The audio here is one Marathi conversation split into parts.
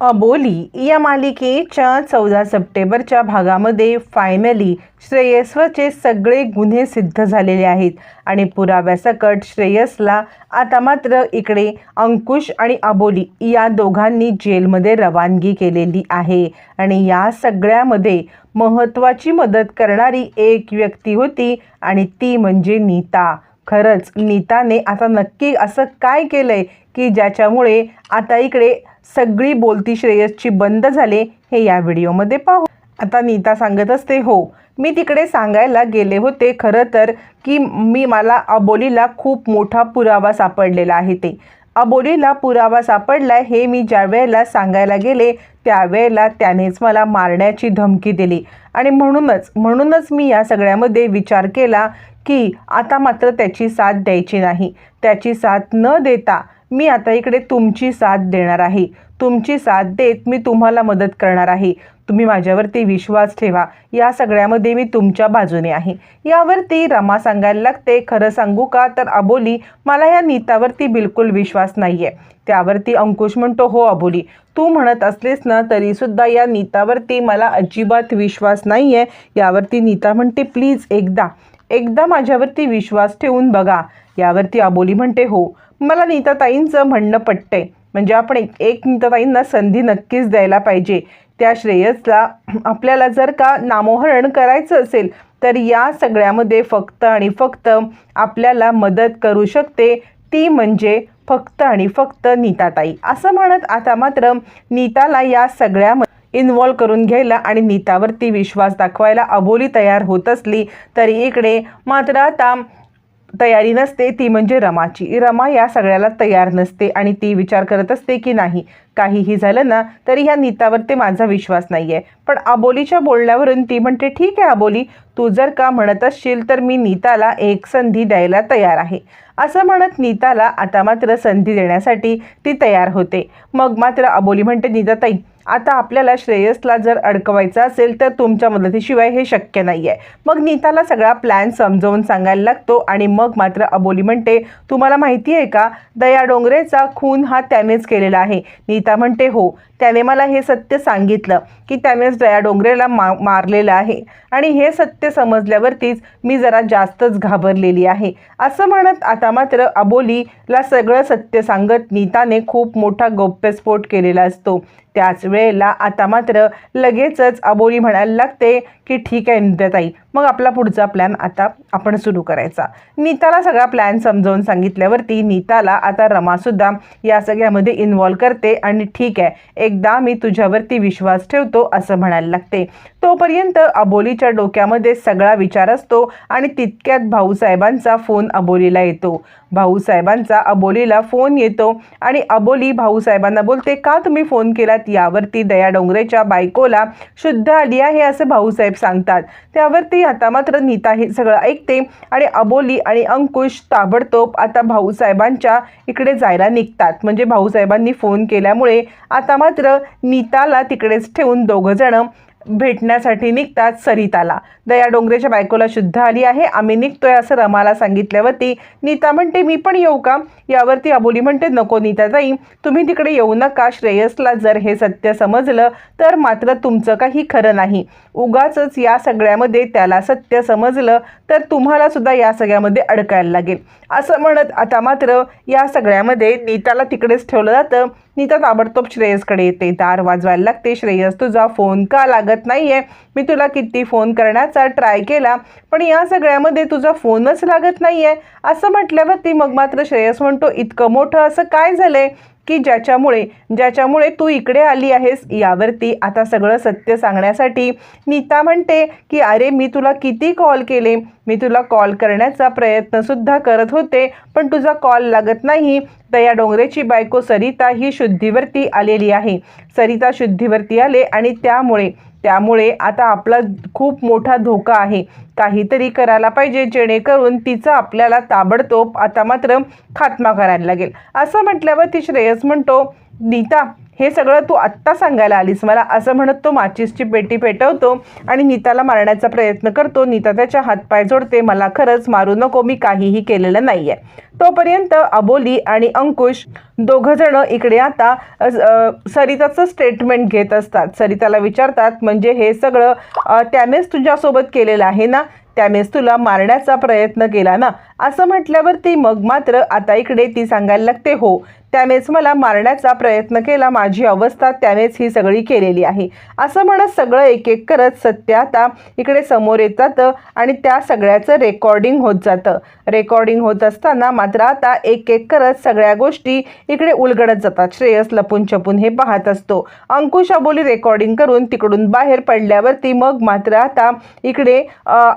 अबोली या मालिकेच्या चौदा सप्टेंबरच्या भागामध्ये फायनली श्रेयस्वचे सगळे गुन्हे सिद्ध झालेले आहेत. आणि पुराव्यासकट श्रेयसला आता मात्र इकडे अंकुश आणि अबोली या दोघांनी जेलमध्ये रवानगी केलेली आहे. आणि या सगळ्यामध्ये महत्त्वाची मदत करणारी एक व्यक्ती होती आणि ती म्हणजे नीता. खरंच नीताने आता नक्की असं काय केलं आहे की ज्याच्यामुळे आता इकडे सगळी बोलती श्रेयसची बंद झाले हे या व्हिडिओमध्ये पाहू. आता नीता सांगत असते हो मी तिकडे सांगायला गेले होते खरं तर की मी मला अबोलीला खूप मोठा पुरावा सापडलेला आहे ते. अबोलीला पुरावा सापडला हे मी ज्या वेळेला सांगायला गेले त्यावेळेला त्यानेच मला मारण्याची धमकी दिली. आणि म्हणूनच म्हणूनच मी या सगळ्यामध्ये विचार केला की आता मात्र त्याची साथ द्यायची नाही. त्याची साथ न देता मी आता इकडे तुमची साथ देणार आहे. तुमची साथ देत मी तुम्हाला मदत करणार आहे. तुम्ही माझ्यावरती विश्वास ठेवा. या सगळ्यामध्ये मी तुमच्या बाजूने आहे. यावरती रमा सांगायला लागते खरं सांगू का? तर अबोली मला या नीतावरती बिलकुल विश्वास नाही आहे त्यावरती अंकुश म्हणतो हो अबोली तू म्हणत असलेस ना तरीसुद्धा या नीतावरती मला अजिबात विश्वास नाही आहे यावरती नीता म्हणते प्लीज एकदा एकदा माझ्यावरती विश्वास ठेवून बघा. यावरती अबोली म्हणते हो मला नीताताईंचं म्हणणं पटतंय. म्हणजे आपण एक एक नीताताईंना संधी नक्कीच द्यायला पाहिजे. त्या श्रेयसला आपल्याला जर का नामोहरण करायचं असेल तर या सगळ्यामध्ये फक्त आणि फक्त आपल्याला मदत करू शकते ती म्हणजे फक्त आणि फक्त नीताताई. असं म्हणत आता मात्र नीताला या सगळ्या इन्व्हॉल्व करून घ्यायला आणि नीतावरती विश्वास दाखवायला अबोली तयार होत असली तरी इकडे मात्र आता तयारी नसते ती म्हणजे रमाची. रमा या सगळ्याला तयार नसते आणि ती विचार करत असते की नाही काहीही झालं ना तरी ह्या नीतावरती माझा विश्वास नाही आहे पण अबोलीच्या बोलण्यावरून ती म्हणते ठीक आहे अबोली तू जर का म्हणत असशील तर मी नीताला एक संधी द्यायला तयार आहे. असं म्हणत नीताला आता मात्र संधी देण्यासाठी ती तयार होते. मग मात्र अबोली म्हणते नीताताई आता आपल्याला श्रेयसला जर अडकवायचं असेल तर तुमच्या मदतीशिवाय हे शक्य नाही आहे मग नीताला सगळा प्लॅन समजावून सांगायला लागतो आणि मग मात्र अबोली म्हणते तुम्हाला माहिती आहे का दया डोंगरेचा खून हा त्यानेच केलेला आहे. नी नीता म्हणते हो त्याने मला हे सत्य सांगितलं की त्यानेच दया डोंगरेला मा मारलेलं आहे. आणि हे सत्य समजल्यावरतीच मी जरा जास्तच घाबरलेली आहे. असं म्हणत आता मात्र अबोलीला सगळं सत्य सांगत नीताने खूप मोठा गौप्यस्फोट केलेला असतो. त्याच वेळेला आता मात्र लगेचच अबोली म्हणायला लागते की ठीक आहे नित्याताई मग आपला पुढचा प्लॅन आता आपण सुरू करायचा. नीताला सगळा प्लॅन समजावून सांगितल्यावरती नीताला आता रमासुद्धा या सगळ्यामध्ये इन्वॉल्व करते आणि ठीक आहे एकदा मी तुझ्यावरती विश्वास ठेवतो असं म्हणायला लागते. तोपर्यंत अबोलीच्या डोक्यामध्ये सगळा विचार असतो आणि तितक्यात भाऊसाहेबांचा फोन अबोलीला येतो. भाऊसाहेबांचा अबोलीला फोन येतो आणि अबोली भाऊसाहेबांना बोलते का तुम्ही फोन केलात? यावरती दया डोंगरेच्या बायकोला शुद्ध आली आहे असं भाऊसाहेब सांगतात. त्यावरती आता मात्र नीता हे सगळं ऐकते आणि अबोली आणि अंकुश ताबडतोब आता भाऊसाहेबांच्या इकडे जायला निघतात. म्हणजे भाऊसाहेबांनी फोन केल्यामुळे आता मात्र नीताला तिकडेच ठेवून दोघंजणं भेटण्यासाठी निघतात सरिताला. दया डोंगरेच्या बायकोला शुद्ध आली आहे. आम्ही निघतोय असं रमाला सांगितल्यावरती नीता म्हणते मी पण येऊ का? यावरती अबोली म्हणते नको नीताताई तुम्ही तिकडे येऊ नका. श्रेयसला जर हे सत्य समजलं तर मात्र तुमचं काही खरं नाही. उगाच या सगळ्यामध्ये त्याला सत्य समजलं तर तुम्हाला सुद्धा या सगळ्यामध्ये अडकायला लागेल. असं म्हणत आता मात्र या सगळ्यामध्ये नीताला तिकडेच ठेवलं जातं. नीता ताबडतोब श्रेयसकडे येते. दार वाजवायला लागते. श्रेयस तुझा फोन का लागत नाही आहे मी तुला किती फोन करण्याचा ट्राय केला पण या सगळ्यामध्ये तुझा फोनच लागत नाही आहे असं म्हटल्यावरती मग मात्र श्रेयस म्हणतो इतकं मोठं असं काय झालं आहे की ज्याच्यामुळे ज्याच्यामुळे तू इकडे आली आहेस यावरती आता सगळं सत्य सांगण्यासाठी नीता म्हणते की अरे मी तुला किती कॉल केले? मी तुला कॉल करण्याचा प्रयत्नसुद्धा करत होते पण तुझा कॉल लागत नाही. तर या डोंगरेची बायको सरिता ही शुद्धीवरती आलेली आहे. सरिता शुद्धीवरती आले आणि त्यामुळे त्यामुळे आता आपला खूप मोठा धोका आहे. काहीतरी करायला पाहिजे जेणेकरून तिचा आपल्याला ताबडतोब आता मात्र खात्मा करायला लागेल. असं म्हटल्यावर ती श्रेयस म्हणतो नीता हे सगळं तू आत्ता सांगायला आलीस. मला असं म्हणत तो माचीसची पेटी पेटवतो आणि नीताला मारण्याचा प्रयत्न करतो. नीता त्याच्या हातपाय जोडते. मला खरंच मारू नको. मी काहीही केलेलं नाही आहे तोपर्यंत अबोली आणि अंकुश दोघंजणं इकडे आता सरिताचं स्टेटमेंट घेत असतात. सरिताला विचारतात म्हणजे हे सगळं त्यानेच तुझ्यासोबत केलेलं आहे ना? त्यानेच तुला मारण्याचा प्रयत्न केला ना? असं म्हटल्यावरती मग मात्र आता इकडे ती सांगायला लागते हो त्यानेच मला मारण्याचा प्रयत्न केला माझी अवस्था त्यानेच ही सगळी केलेली आहे. असं म्हणत सगळं एक एक करत सत्य आता इकडे समोर येत जातं आणि त्या सगळ्याचं रेकॉर्डिंग होत जातं. रेकॉर्डिंग होत असताना मात्र आता एक एक करत सगळ्या गोष्टी इकडे उलगडत जातात. श्रेयस लपून छपून हे पाहत असतो. अंकुश अबोली रेकॉर्डिंग करून तिकडून बाहेर पडल्यावरती मग मात्र आता इकडे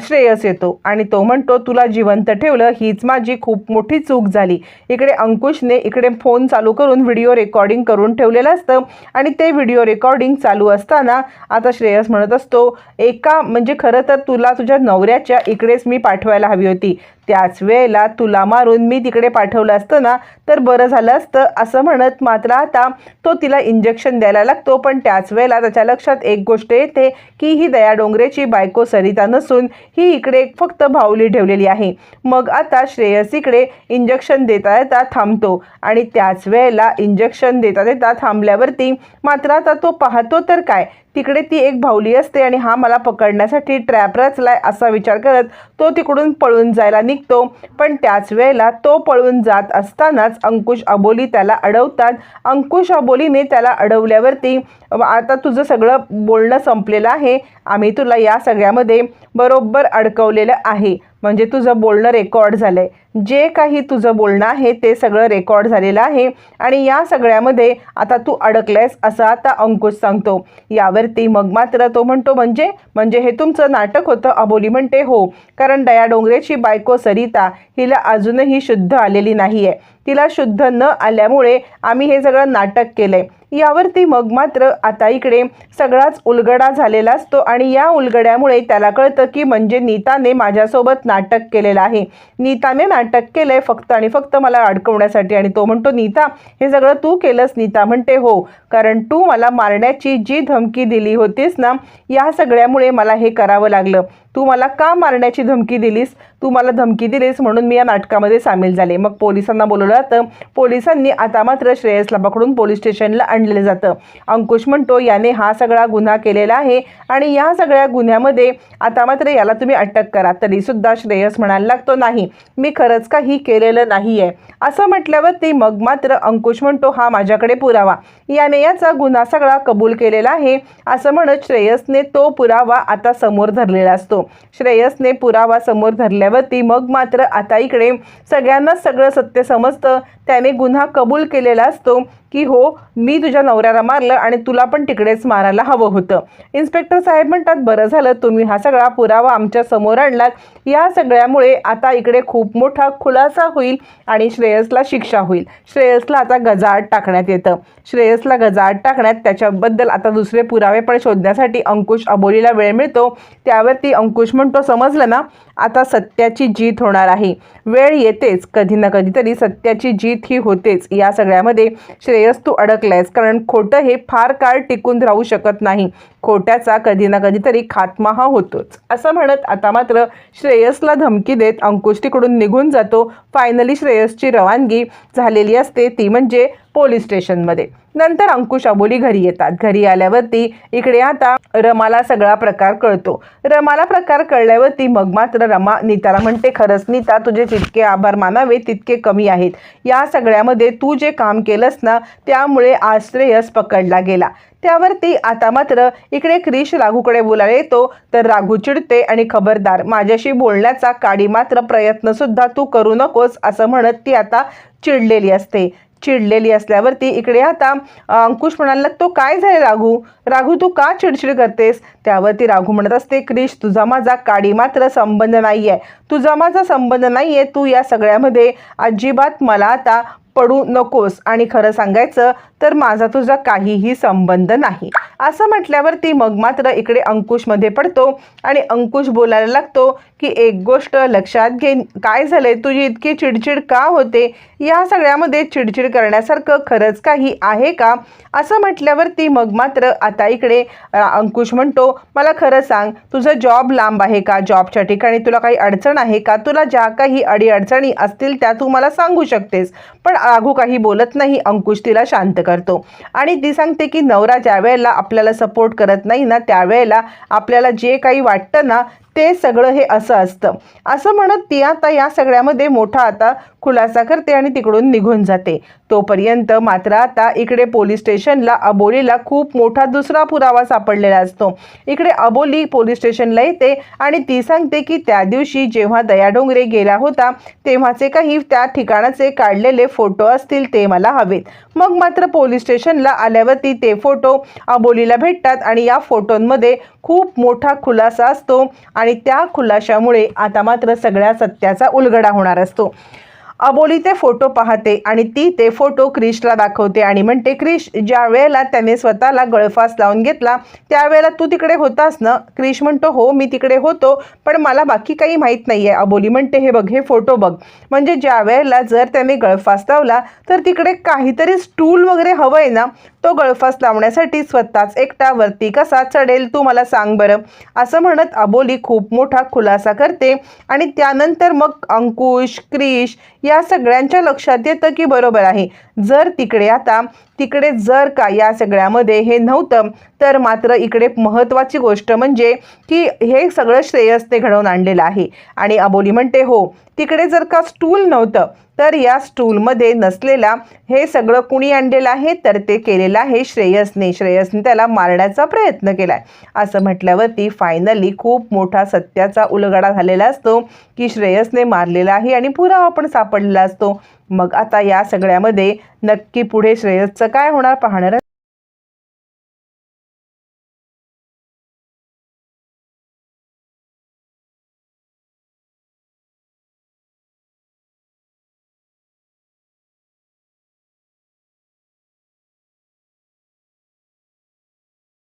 श्रेयस येतो आणि तो म्हणतो तुला जिवंत ठेवलं हीच माझी खूप मोठी चूक झाली. इकडे अंकुशने इकडे फोन चालू करून व्हिडिओ रेकॉर्डिंग करून ठेवलेलं असतं आणि ते व्हिडिओ रेकॉर्डिंग चालू असताना आता श्रेयस म्हणत असतो एका म्हणजे खरं तर तुला तुझ्या नवऱ्याच्या इकडेच मी पाठवायला हवी होती. त्याच वेळेला तुला मारून मी तिकडे पाठवलं असतं ना तर बरं झालं असतं असं म्हणत मात्र आता तो तिला इंजेक्शन द्यायला लागतो. पण त्याच वेळेला त्याच्या लक्षात एक गोष्ट येते की ही दया डोंगरेची बायको सरिता नसून ही इकडे फक्त भावली ठेवलेली आहे. मग आता श्रेयस इकडे इंजेक्शन देता देता थांबतो आणि त्याच वेळेला इंजेक्शन देता देता थांबल्यावरती मात्र आता तो पाहतो तर काय तिकडे ती एक भावली असते आणि हा मला पकडण्यासाठी ट्रॅप रचलाय असा विचार करत तो तिकडून पळून जायला निघतो. पण त्याच वेळेला तो पळून जात असतानाच अंकुश अबोली त्याला अडवतात. अंकुश अबोलीने त्याला अडवल्यावरती आता तुझं सगळं बोलणं संपलेलं आहे. आम्ही तुला या सगळ्यामध्ये बरोबर अडकवलेलं आहे. म्हणजे तुझं बोलणं रेकॉर्ड झालं आहे जे काही तुझं बोलणं आहे ते सगळं रेकॉर्ड झालेलं आहे. आणि या सगळ्यामध्ये आता तू अडकलेस असं आता अंकुश सांगतो. यावरती मग मात्र तो म्हणतो म्हणजे? म्हणजे हे तुमचं नाटक होतं? अबोली म्हणते हो. कारण दया डोंगरेची बायको सरिता हिला अजूनही शुद्ध आलेली नाही आहे तिला शुद्ध न आल्यामुळे आम्ही हे सगळं नाटक केलं आहे यावरती मग मात्र आता इकडे सगळाच उलगडा झालेला असतो आणि या उलगड्यामुळे त्याला कळतं की म्हणजे नीताने माझ्यासोबत नाटक केलेलं आहे. नीताने नाटक केलंय फक्त आणि फक्त मला अडकवण्यासाठी आणि तो म्हणतो नीता हे सगळं तू केलंस. नीता म्हणते हो कारण तू मला मारण्याची जी धमकी दिली होतीस ना या सगळ्यामुळे मला हे करावं लागलं. तू मला का मारण्याची धमकी दिलीस? तू मला धमकी दिलीस म्हणून मी या नाटकामध्ये सामील झाले. मग पोलिसांना बोलवलं जातं. पोलिसांनी आता मात्र श्रेयसला पकडून पोलीस स्टेशनला आणलेलं जातं. अंकुश म्हणतो याने हा सगळा गुन्हा केलेला आहे आणि या सगळ्या गुन्ह्यामध्ये आता मात्र याला तुम्ही अटक करा. तरीसुद्धा श्रेयस म्हणायला लागतो नाही मी खरंच काही केलेलं नाही आहे असं म्हटल्यावरती मग मात्र अंकुश म्हणतो हा माझ्याकडे पुरावा. याने याचा गुन्हा सगळा कबूल केलेला आहे. असं म्हणत श्रेयसने तो पुरावा आता समोर धरलेला असतो. श्रेयसने पुरावा समोर पार्वती मग मात्र आता इकडे सगळ्यांनाच सगळं सत्य समजतं. त्याने गुन्हा कबूल केलेला असतो की हो मी तुझ्या नवऱ्याला मारलं आणि तुला पण तिकडेच मारायला हवं होतं. इन्स्पेक्टर साहेब म्हणतात बरं झालं तुम्ही हा सगळा पुरावा आमच्यासमोर आणलात. या सगळ्यामुळे आता इकडे खूप मोठा खुलासा होईल आणि श्रेयसला शिक्षा होईल. श्रेयसला आता गजाआड टाकण्यात येतं. श्रेयसला गजाआड टाकण्यात त्याच्याबद्दल आता दुसरे पुरावे पण शोधण्यासाठी अंकुश अबोलीला वेळ मिळतो. त्यावरती अंकुश म्हणतो समजलं ना? आता सत्य सत्याची जीत होणार आहे. वेळ येतेच कधी ना कधीतरी सत्याची जीत ही होतेच. या सगळ्यामध्ये श्रेयस तू अडकलायस कारण खोटं हे फार काळ टिकून राहू शकत नाही. खोट्याचा कधी ना कधीतरी खात्मा हा होतोच. असं म्हणत आता मात्र श्रेयसला धमकी देत अंकुश तिकडून निघून जातो. फायनली श्रेयसची रवानगी झालेली असते ती म्हणजे पोलीस स्टेशनमध्ये. नंतर अंकुश अबोली घरी येतात. घरी आल्यावरती इकडे आता रमाला सगळा प्रकार कळतो. रमाला प्रकार कळल्यावरती मग मात्र रमा नीताला म्हणते खरंच नीता तुझे जितके आभार मानावे तितके कमी आहेत. या सगळ्यामध्ये तू जे काम केलंस ना त्यामुळे आश्रेयस पकडला गेला. त्यावरती आता मात्र इकडे क्रिश राघूकडे बोलायला येतो तर राघू चिडते आणि खबरदार माझ्याशी बोलण्याचा काडी मात्र प्रयत्नसुद्धा तू करू नकोस असं म्हणत ती आता चिडलेली असते. चिडलेली असल्यावरती इकडे आता अंकुश म्हणायला लागतो काय झाले राघू? राघू तू का चिडचिड करतेस? त्यावरती राघू म्हणत असते क्रिश तुझा माझा काडी मात्र संबंध नाही आहे तुझा माझा संबंध नाही आहे तू या सगळ्यामध्ये अजिबात मला आता पडू नकोस. आणि खरं सांगायचं तर माझा तुझा काहीही संबंध नाही. असं म्हटल्यावरती मग मात्र इकडे अंकुशमध्ये पडतो आणि अंकुश बोलायला लागतो की एक गोष्ट लक्षात घे काय झालं आहे तुझी इतकी चिडचिड का होते? या सगळ्यामध्ये चिडचिड करण्यासारखं खरंच काही आहे का? असं म्हटल्यावरती मग मात्र आता इकडे अंकुश म्हणतो मला खरं सांग तुझं जॉब लांब आहे का जॉबच्या ठिकाणी? तुला काही अडचण आहे का? तुला ज्या काही अडीअडचणी असतील त्या तू मला सांगू शकतेस. पण राघू काही बोलत नाही अंकुश तिला शांत करतो. आणि ती सांगते की नवरा ज्या वेळेला आपल्याला सपोर्ट करत नाही ना त्यावेळेला आपल्याला जे काही वाटतं ना ते सगळं हे असं असतं. असं म्हणत ती आता या सगळ्यामध्ये मोठा आता खुलासा करते आणि तिकडून निघून जाते. तोपर्यंत मात्र आता इकडे पोलीस स्टेशनला अबोलीला खूप मोठा दुसरा पुरावा सापडलेला असतो. इकडे अबोली पोलीस स्टेशनला येते आणि ती सांगते की त्या दिवशी जेव्हा दया डोंगरे गेला होता तेव्हाचे काही त्या ठिकाणाचे काढलेले फोटो असतील ते मला हवेत. मग मात्र पोलीस स्टेशनला आल्यावरती ते फोटो अबोलीला भेटतात आणि या फोटोंमध्ये खूप मोठा खुलासा असतो आणि त्या खुलाशामुळे आता मात्र सगळ्या सत्याचा उलगडा होणार असतो. अबोली ते फोटो पाहते आणि ती ते फोटो क्रिशला दाखवते आणि म्हणते क्रिश ज्या वेळेला त्याने स्वतःला गळफास लावून घेतला त्यावेळेला तू तिकडे होतास ना? क्रिश म्हणतो हो मी तिकडे होतो पण मला बाकी काही माहीत नाही आहे अबोली म्हणते हे बघ हे फोटो बघ. म्हणजे ज्या वेळेला जर त्याने गळफास लावला तर तिकडे काहीतरी स्टूल वगैरे हवं आहे ना तो गळफास लावण्यासाठी स्वतःच एकटा वरती कसा चढेल तू मला सांग बरं. असं म्हणत अबोली खूप मोठा खुलासा करते आणि त्यानंतर मग अंकुश क्रिश या सगळ्यांच्या लक्षात येतं की बरोबर आहे. जर तिकडे आता तिकडे जर का या सगळ्यामध्ये हे नव्हतं तर मात्र इकडे महत्त्वाची गोष्ट म्हणजे की हे सगळं श्रेयसने घडवून आणलेलं आहे. आणि अबोली म्हणते हो तिकडे जर का स्टूल नव्हतं तर या स्टूलमध्ये नसलेला हे सगळं कुणी आणलेलं आहे? तर ते केलेलं आहे श्रेयसने. श्रेयसने त्याला मारण्याचा प्रयत्न केला आहे असं म्हटल्यावरती फायनली खूप मोठा सत्याचा उलगडा झालेला असतो की श्रेयसने मारलेला आहे आणि पुरावा पण सापडलेला असतो. मग आता या सगळ्यामध्ये नक्की पुढे श्रेयसचं काय होणार पाहणार